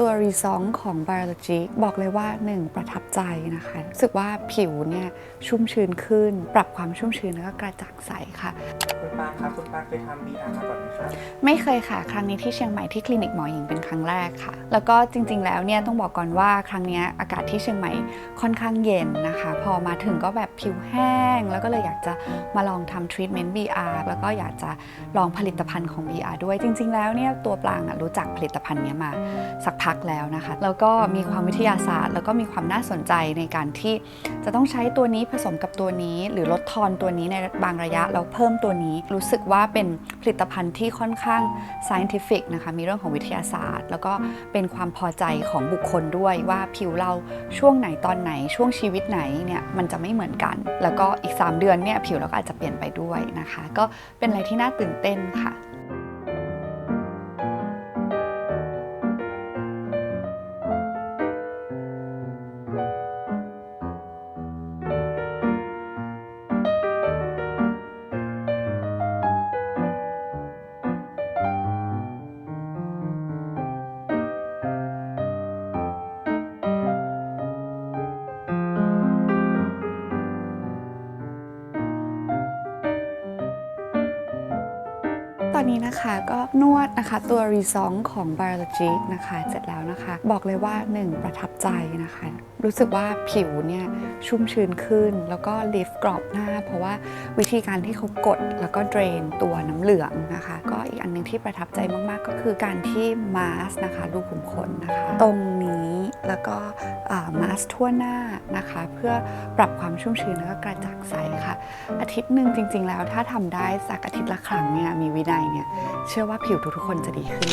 ตัวรีซองของ Biologic บอกเลยว่า 1 ประทับใจนะคะรู้สึกว่าผิวเนี่ยชุ่มชื้นขึ้น ปรับความชุ่มชื้นแล้วก็กระจ่างใสค่ะ คุณปางครับคุณปางเคยทำ BR มาก่อนไหมครับไม่เคยค่ะ ครั้งนี้ที่เชียงใหม่ที่คลินิกหมอหญิงเป็นครั้งแรกค่ะ แล้วก็จริง ๆ แล้วเนี่ยต้องบอกก่อนว่าครั้งเนี้ยอากาศที่เชียงใหม่ค่อนข้างเย็นนะคะ พอมาถึงก็แบบผิวแห้ง แล้วก็เลยอยากจะมาลองทำทรีทเมนต์ BR แล้วก็อยากจะลองผลิตภัณฑ์ของ BR ด้วยจริง ๆ แล้วเนี่ยตัวปลางอะรู้จักผลิตภัณฑ์เนี้ยมาสักพักแล้วนะคะ แล้วก็มีความวิทยาศาสตร์ แล้วก็มีความน่าสนใจในการที่จะต้องใช้ตัวนี้ผสมกับตัวนี้ หรือลดทอนตัวนี้ในบางระยะแล้วเพิ่มตัวนี้ รู้สึกว่าเป็นผลิตภัณฑ์ที่ค่อนข้าง scientific นะคะ มีเรื่องของวิทยาศาสตร์ แล้วก็เป็นความพอใจของบุคคลด้วยว่าผิวเราช่วงไหนตอนไหนช่วงชีวิตไหนเนี่ยมันจะไม่เหมือนกัน แล้วก็อีก 3 เดือนเนี่ยผิวเราก็อาจจะเปลี่ยนไปด้วยนะคะ ก็เป็นอะไรที่น่าตื่นเต้นค่ะ อนนี้นะคะก็นวดนะคะตัวรีซองของ Biologic นะคะเสร็จแล้วนะคะ บอกเลยว่า 1 ประทับใจนะคะ รู้สึกว่าผิวเนี่ยชุ่มชื้นขึ้น แล้วก็ลิฟต์กรอบหน้า เพราะว่าวิธีการที่เขากดแล้วก็เดรนตัวน้ำเหลืองนะคะ ก็อีกอันหนึงที่ประทับใจมากๆ ก็คือการที่มาสนะคะรูขุมขนนะคะ ตรงนี้แล้วก็มาสทั่วหน้านะคะ เพื่อปรับความชุ่มชื้นแล้วก็กระจ่างใสค่ะ อาทิตย์หนึ่งจริง ๆ แล้วถ้าทำได้สักอาทิตย์ละครั้งเนี่ยมีวินัยเนี่ยเชื่อว่าผิวทุกๆคนจะดีขึ้น